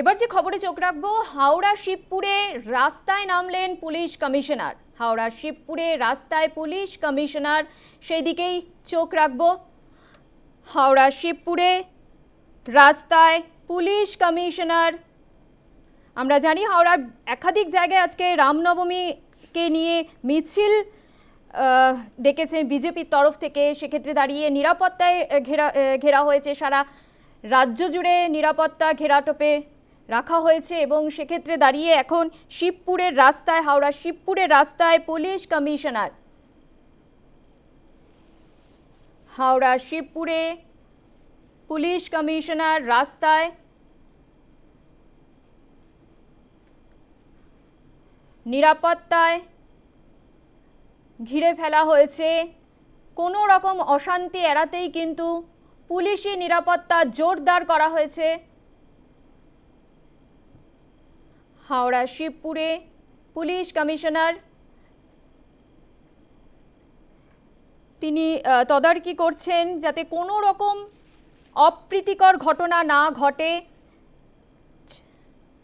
এবার যে খবরে চোখ রাখব, হাওড়া শিবপুরে রাস্তায় নামলেন পুলিশ কমিশনার। হাওড়া শিবপুরে রাস্তায় পুলিশ কমিশনার সেই দিকেই চোখ রাখব। হাওড়া শিবপুরে রাস্তায় পুলিশ কমিশনার। আমরা জানি হাওড়ার একাধিক জায়গায় আজকে রামনবমীকে নিয়ে মিছিল ডেকেছে বিজেপির তরফ থেকে। সেক্ষেত্রে দাঁড়িয়ে নিরাপত্তায় ঘেরা ঘেরা হয়েছে সারা রাজ্য জুড়ে নিরাপত্তা ঘেরাটোপে রাখা হয়েছে এবং সেক্ষেত্রে দাঁড়িয়ে এখন শিবপুরের রাস্তায় হাওড়া শিবপুরের রাস্তায় পুলিশ কমিশনার। হাওড়া শিবপুরে পুলিশ কমিশনার রাস্তায় নিরাপত্তায় ঘিরে ফেলা হয়েছে। কোনো রকম অশান্তি এড়াতেই কিন্তু পুলিশি নিরাপত্তা জোরদার করা হয়েছে। হাওড়া শিবপুরে পুলিশ কমিশনার। তিনি তদারকি করছেন যাতে কোনো রকম অপ্রীতিকর ঘটনা না ঘটে।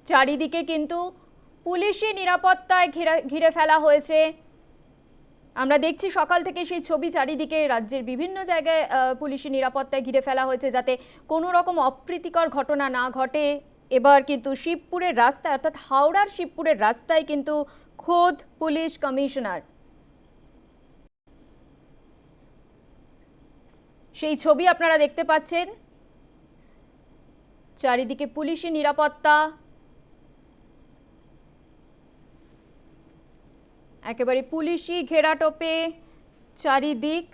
চারিদিকে কিন্তু পুলিশি নিরাপত্তায় ঘিরে ঘিরে ফেলা হয়েছে। আমরা দেখছি সকাল থেকে সেই ছবি চারিদিকে রাজ্যের বিভিন্ন জায়গায় পুলিশি নিরাপত্তায় ঘিরে ফেলা হয়েছে যাতে কোনো রকম অপ্রীতিকর ঘটনা না ঘটে। এবার কিন্তু শিবপুরের রাস্তায় অর্থাৎ হাওড়ার শিবপুরের রাস্তায় কিন্তু খোদ পুলিশ কমিশনার। সেই ছবি আপনারা দেখতে পাচ্ছেন। চারিদিকে পুলিশি নিরাপত্তা। একেবারে পুলিশি ঘেরাটোপে চারিদিক।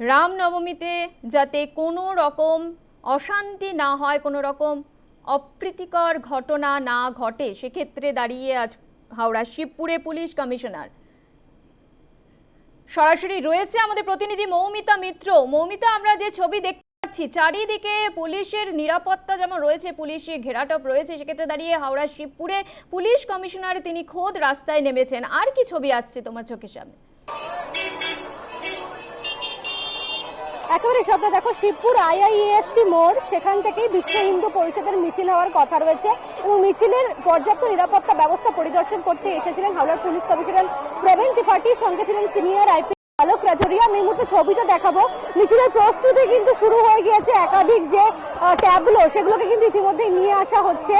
রামনবমীতে যাতে কোনো রকম অশান্তি না হয় কোনো রকম, অপ্রীতিকর ঘটনা না ঘটে, সেক্ষেত্রে দাঁড়িয়ে আজ হাওড়া শিবপুরে পুলিশ কমিশনার। সরাসরি রয়েছে আমাদের প্রতিনিধি মৌমিতা মিত্র। মৌমিতা, আমরা যে ছবি দেখতে পাচ্ছি, চারিদিকে পুলিশের নিরাপত্তা যেমন রয়েছে, পুলিশি ঘেরাটপ রয়েছে, সেক্ষেত্রে দাঁড়িয়ে হাওড়া শিবপুরে পুলিশ কমিশনার তিনি খোদ রাস্তায় নেমেছেন। আর কি ছবি আসছে তোমার চোখের সামনে? একেবারে স্বপ্ন দেখো, শিবপুর আইআইএসটি মোড়, সেখান থেকেই বিশ্ব হিন্দু পরিষদের মিছিল হওয়ার কথা রয়েছে এবং মিছিলের পর্যাপ্ত নিরাপত্তা ব্যবস্থা পরিদর্শন করতে এসেছিলেন হাওড়ার পুলিশ কমিশনার প্রবীণ ত্রিপাঠী সঙ্গে ছিলেন সিনিয়র আইপি আলোক রাজরিয়া, আমি মুহূর্তে ছবিটা দেখাবো। মিছিলের প্রস্তুতি কিন্তু শুরু হয়ে গিয়েছে একাধিক যে ট্যাবলো সেগুলোকে কিন্তু ইতিমধ্যেই নিয়ে আসা হচ্ছে।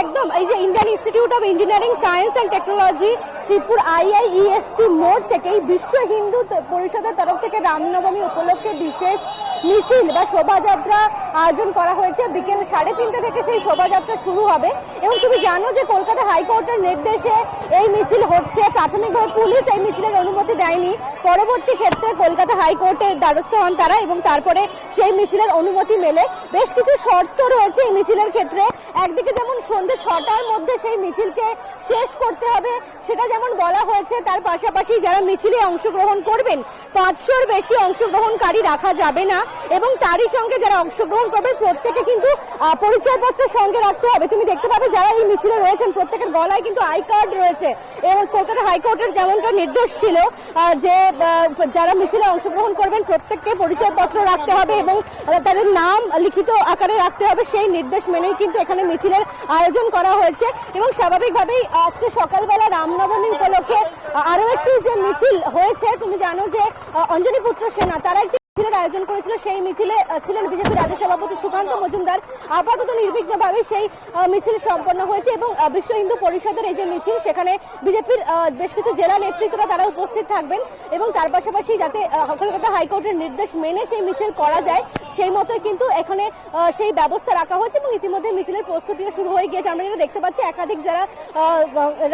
একদম, এই যে Indian institute of engineering science and technology Sripur IIEST মোড় থেকেই বিশ্ব হিন্দু পরিষদের তরফ থেকে রামনবমী উপলক্ষে বিশেষ মিছিল বা শোভাযাত্রা আয়োজন করা হয়েছে। বিকেল সাড়ে তিনটে থেকে সেই শোভাযাত্রা শুরু হবে। এবং তুমি জানো যে কলকাতা হাইকোর্টের নির্দেশে এই মিছিল হচ্ছে। প্রাথমিকভাবে পুলিশ এই মিছিলের অনুমতি দেয়নি। পরবর্তী ক্ষেত্রে কলকাতা হাইকোর্টের দ্বারস্থ হন তারা এবং তারপরে সেই মিছিলের অনুমতি মেলে। বেশ কিছু শর্ত রয়েছে এই মিছিলের ক্ষেত্রে। একদিকে যেমন সন্ধ্যে ছটার মধ্যে সেই মিছিলকে শেষ করতে হবে, সেটা যেমন বলা হয়েছে, তার পাশাপাশি যারা মিছিলে অংশগ্রহণ করবেন, পাঁচশোর বেশি অংশগ্রহণকারী রাখা যাবে না। এবং তারই সঙ্গে যারা অংশগ্রহণ করবেন প্রত্যেকে কিন্তু পরিচয়পত্র সঙ্গে রাখতে হবে। তুমি দেখতে পাবে যারা এই মিছিলে রয়েছেন প্রত্যেকের গলায় কিন্তু আই কার্ড রয়েছে। এবং কলকাতা হাইকোর্টের যেমনটা নির্দেশ ছিল যে যারা মিছিলে অংশগ্রহণ করবেন প্রত্যেককে পরিচয়পত্র রাখতে হবে এবং তাদের নাম লিখিত আকারে রাখতে হবে। সেই নির্দেশ মেনেই কিন্তু এখানে মিছিলের আয়োজন করা হয়েছে। এবং স্বাভাবিকভাবেই আজকে সকালবেলা রামনবমী উপলক্ষে আহ, আরও একটি যে মিছিল হয়েছে তুমি জানো যে অঞ্জনী পুত্র সেনা তারা একটি মিছিলের আয়োজন করেছিল, সেই মিছিলে ছিলেন বিজেপি রাজ্য সভাপতি সুকান্ত মজুমদার। আপাতত নির্বিঘ্নভাবে সেই মিছিল সম্পন্ন হয়েছে এবং বিশ্ব হিন্দু পরিষদের এই যে মিছিল, সেখানে বিজেপির বেশ কিছু জেলা নেতৃত্বরা তারা উপস্থিত থাকবেন এবং তার পাশাপাশি যাতে কলকাতা হাইকোর্টের নির্দেশ মেনে সেই মিছিল করা যায়, সেই মতোই কিন্তু এখানে সেই ব্যবস্থা রাখা হয়েছে এবং ইতিমধ্যে মিছিলের প্রস্তুতিও শুরু হয়ে গিয়েছে। আমরা যেটা দেখতে পাচ্ছি, একাধিক যারা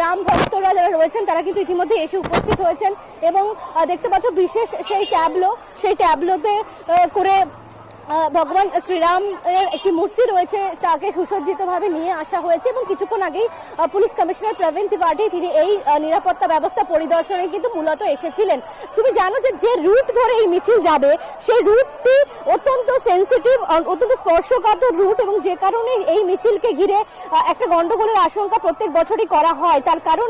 রাম ভক্তরা যারা রয়েছেন, তারা কিন্তু ইতিমধ্যে এসে উপস্থিত হয়েছেন এবং দেখতে পাচ্ছ বিশেষ সেই ট্যাবলো, সেই ট্যাবলোতে আহ, করে ভগবান শ্রীরাম এর একটি মূর্তি রয়েছে তাকে সুসজ্জিতভাবে নিয়ে আসা হয়েছে এবং কিছুক্ষণ আগেই পুলিশ কমিশনার প্রবীণ ত্রিপাঠী তিনি এই নিরাপত্তা ব্যবস্থা পরিদর্শনে কিন্তু মূলত এসেছিলেন। তুমি জানো যে যে রুট ধরে এই মিছিল যাবে, সেই রুটটি অত্যন্ত সেন্সিটিভ অত্যন্ত স্পর্শকাতর রুট এবং যে কারণে এই মিছিলকে ঘিরে একটা গন্ডগোলের আশঙ্কা প্রত্যেক বছরই করা হয়। তার কারণ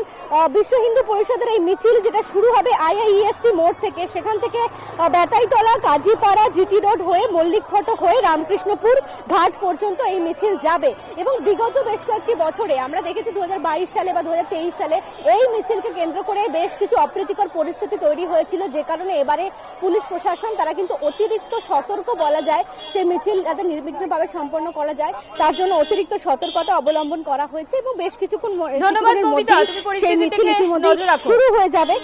বিশ্ব হিন্দু পরিষদের এই মিছিল যেটা শুরু হবে আইআইএসটি মোড় থেকে, সেখান থেকে বেতাইতলা, কাজীপাড়া, জিটি রোড হয়ে মল্লিকপুর ফটক হয়ে রামকৃষ্ণপুর ঘাট পর্যন্ত এই মিছিল যাবে। এবং বিগত বেশ কয়েকটি বছরে আমরা দেখেছি দু সালে বা দু সালে এই মিছিলকে কেন্দ্র করে বেশ কিছু অপ্রীতিকর পরিস্থিতি তৈরি হয়েছিল। যে কারণে এবারে পুলিশ প্রশাসন তারা কিন্তু অতিরিক্ত সতর্ক বলা যায়। সেই মিছিল যাতে নির্বিঘ্নভাবে সম্পন্ন করা যায় তার জন্য অতিরিক্ত সতর্কতা অবলম্বন করা হয়েছে এবং বেশ কিছুক্ষণ সেই মিছিল রাখো। শুরু হয়ে যাবে।